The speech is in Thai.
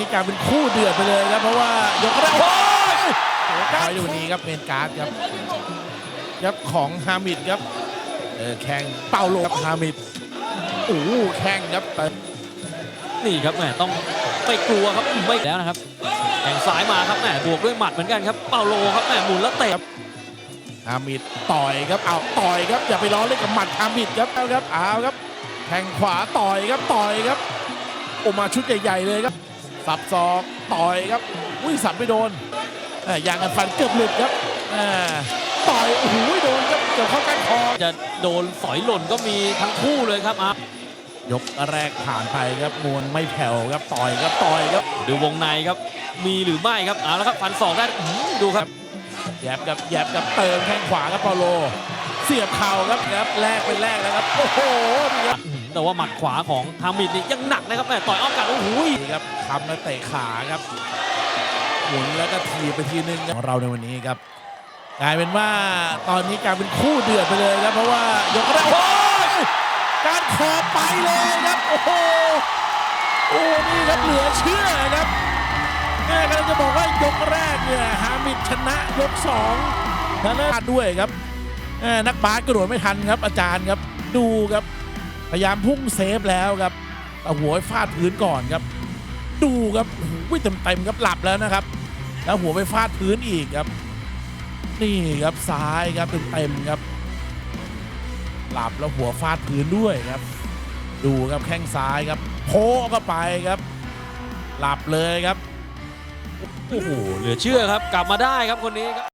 นี้กลายเป็นคู่เดือดไปเลยครับ เพราะว่ายกแรกโอ้ยอ้การดูนี้ครับเมนการ์ดครับครับของฮามิดครับเออแข่งเป่าโลครับฮามิดโอ้แข่งครับเติมนี่ครับแหมต้องไม่กลัวครับไม่แล้วนะครับแข่งซ้ายมาครับแหมบวกด้วยหมัดเหมือนกันครับเปาโลครับแหมหมุนแล้วเตะฮามิดต่อยครับเอาต่อยครับอย่าไปล้อเล่นกับหมัดฮามิดครับเอาครับเอาครับแทงขวาต่อยครับต่อยครับโอมาชุดใหญ่ๆเลยครับ สับศอกต่อยครับอุ้ยสับไม่โดนเอ่อยางกันฟันเกือบหลุดครับอ่าต่อยโอ้โหโดนครับเกี่ยวเข้าก้านคอจะโดนสอยหล่นก็มีทั้งคู่เลยครับอะยกแรกผ่านไปครับมวลไม่แผ่วครับต่อยครับต่อยครับดูวงในครับ มีหรือไม่ครับเอาละครับฟันสองได้อื้อหือดูครับแยบกับแยบกับเติมแข้งขวาครับเปาโลเสียบเข่าครับครับแลกเป็นแลกแล้วครับโอ้โหนี่ครับอื้อหือแต่ว่าหมัดขวาของฮามิดนี่ยังหนักนะครับแหมต่อยอ้อมกันโอ้โหนี่ครับทำแล้วเตะขาครับหมุนแล้วก็ทีบไปทีนึงครับของเราในวันนี้ครับกลายเป็นว่าตอนนี้กลายเป็นคู่เดือดไปเลยครับเพราะว่ายกแรกโอ้ยการคอไปเลยครับโอ้โหโอ้นี่ครับเหลือเชื่อครับแม่กำลังจะบอกว่ายกแรกเนี่ยฮามิดชนะยกสองชนะด้วยครับแม่ นักบาสกระโดดไม่ทันครับ อาจารย์ครับดูครับ พยายามพุ่งเซฟแล้วครับเอาหัวไปฟาดพื้นก่อนครับ ดูครับโอ้โหเต็มเต็มๆครับหลับแล้วนะครับ แล้วหัวไปฟาดพื้นอีกครับ นี่ครับซ้ายครับเต็มเต็มๆครับ หลับแล้วหัวฟาดพื้นด้วยครับ ดูครับแข้งซ้ายครับโพกเข้าไปครับ หลับเลยครับโอ้โหเหลือเชื่อครับ กลับมาได้ครับคนนี้ครับ